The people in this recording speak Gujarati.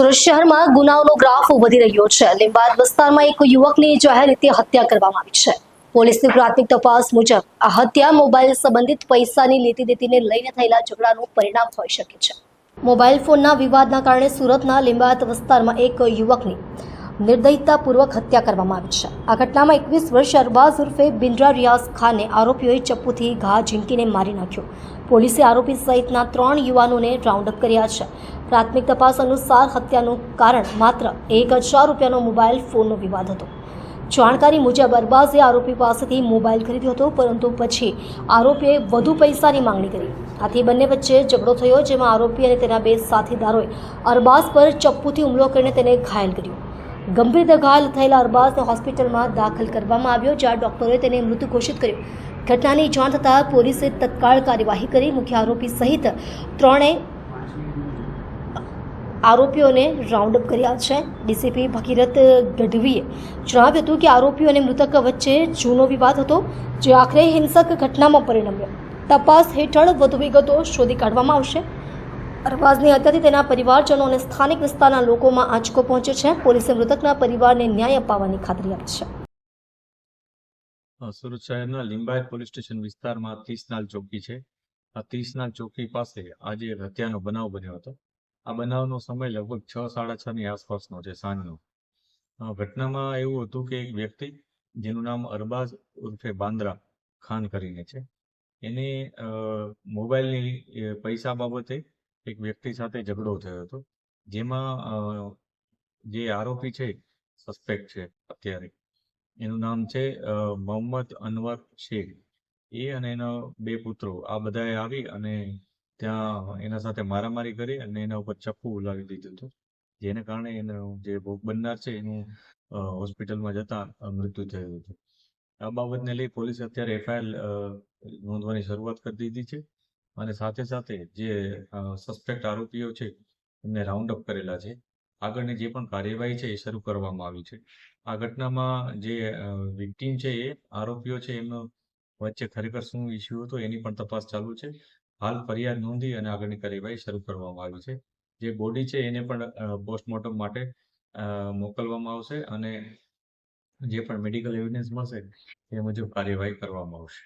સુરત શહેરમાં ગુનાઓનો ગ્રાફ વધી રહ્યો છે લીંબાદ વિસ્તારમાં એક યુવકની જાહેર રીતે હત્યા કરવામાં આવી છે. પોલીસની પ્રાથમિક તપાસ મુજબ આ હત્યા મોબાઈલ સંબંધિત પૈસાની લેતી દેતીને લઈને થયેલા ઝઘડાનું પરિણામ હોઈ શકે છે. મોબાઈલ ફોનના વિવાદના કારણે સુરતના લીંબાદ વિસ્તારમાં એક યુવકની નિર્દયતાપૂર્વક હત્યા કરવામાં આવી છે. આ ઘટનામાં એકવીસ વર્ષ અરબાઝ ઉર્ફે બિન્દ્રા રિયાઝ ખાને આરોપીઓએ ચપ્પુથી ઘા ઝીંકીને મારી નાખ્યો. પોલીસે આરોપી સહિતના ત્રણ યુવાનોને રાઉન્ડ અપ કર્યા છે. પ્રાથમિક તપાસ અનુસાર હત્યાનું કારણ માત્ર એક હજાર રૂપિયાનો મોબાઈલ ફોનનો વિવાદ હતો. જાણકારી મુજબ અરબાઝે આરોપી પાસેથી મોબાઈલ ખરીદ્યો હતો, પરંતુ પછી આરોપીએ વધુ પૈસાની માંગણી કરી. આથી બંને વચ્ચે ઝઘડો થયો, જેમાં આરોપી અને તેના બે સાથીદારોએ અરબાઝ પર ચપ્પુથી હુમલો કરીને તેને ઘાયલ કર્યો. ગંભીર ઘાયલ થયેલા અરબાઝને હોસ્પિટલમાં દાખલ કરવામાં આવ્યો, જ્યાં ડોક્ટરોએ તેને મૃત ઘોષિત કર્યો. ઘટનાની જાણ થતાં પોલીસે તત્કાળ કાર્યવાહી કરી, મુખ્ય આરોપી સહિત ત્રણેય આરોપીઓને રાઉન્ડ અપ કર્યા છે. ડીસીપી ભગીરથ ગઢવીએ જણાવ્યું હતું કે આરોપીઓ અને મૃતક વચ્ચે જૂનો વિવાદ હતો, જે આખરે હિંસક ઘટનામાં પરિણમ્યો. તપાસ હેઠળ વધુ વિગતો શોધી કાઢવામાં આવશે. અરબાઝની હત્યાથી તેના પરિવારજનો અને સ્થાનિક વિસ્તારના લોકોમાં આંચકો પહોંચ્યો છે. પોલીસે મૃતકના પરિવારને ન્યાય અપાવવાની ખાતરી આપી છે. સુરત શહેરના લિંબાયત પોલીસ સ્ટેશન વિસ્તારમાં ત્રીસનાલ ચોકી છે. આ ત્રીસનાલ ચોકી પાસે આજે હત્યાનો બનાવ બન્યો હતો. આ બનાવનો સમય લગભગ છ, સાડા છ ની આસપાસનો છે, સાંજનો. ઘટનામાં એવું હતું કે એક વ્યક્તિ, જેનું નામ અરબાઝ ઉર્ફે બાંદ્રા ખાન કરીને છે, એને મોબાઈલની પૈસા બાબતે એક વ્યક્તિ સાથે ઝઘડો થયો હતો, જેમાં જે આરોપી છે સસ્પેક્ટ છે અત્યારે. એનું નામ છે મોહમ્મદ અનવર શેખ. એ અને એના બે પુત્રો, આ બધાએ આવી અને ત્યાં એના સાથે મારામારી કરી અને એના ઉપર ચપ્પુ ઉલાવી દીધું હતું, જેને કારણે એનો જે ભોગ બનનાર છે, એનું હોસ્પિટલમાં જતા મૃત્યુ થયું હતું. આ બાબતને લઈ પોલીસે અત્યારે એફઆઈઆર નોંધવાની શરૂઆત કરી દીધી છે. અને સાથે સાથે જે સસ્પેક્ટ આરોપીઓ છે, એમને રાઉન્ડ અપ કરેલા છે. આગળની જે પણ કાર્યવાહી છે એ શરૂ કરવામાં આવી છે. આ ઘટનામાં જે વિક્ટીમ છે એ, આરોપીઓ છે એમનો વચ્ચે ખરેખર શું ઇસ્યુ હતો એની પણ તપાસ ચાલુ છે. હાલ ફરિયાદ નોંધી અને આગળની કાર્યવાહી શરૂ કરવામાં આવી છે. જે બોડી છે એને પણ પોસ્ટમોર્ટમ માટે મોકલવામાં આવશે અને જે પણ મેડિકલ એવિડન્સ મળશે, એ મુજબ કાર્યવાહી કરવામાં આવશે.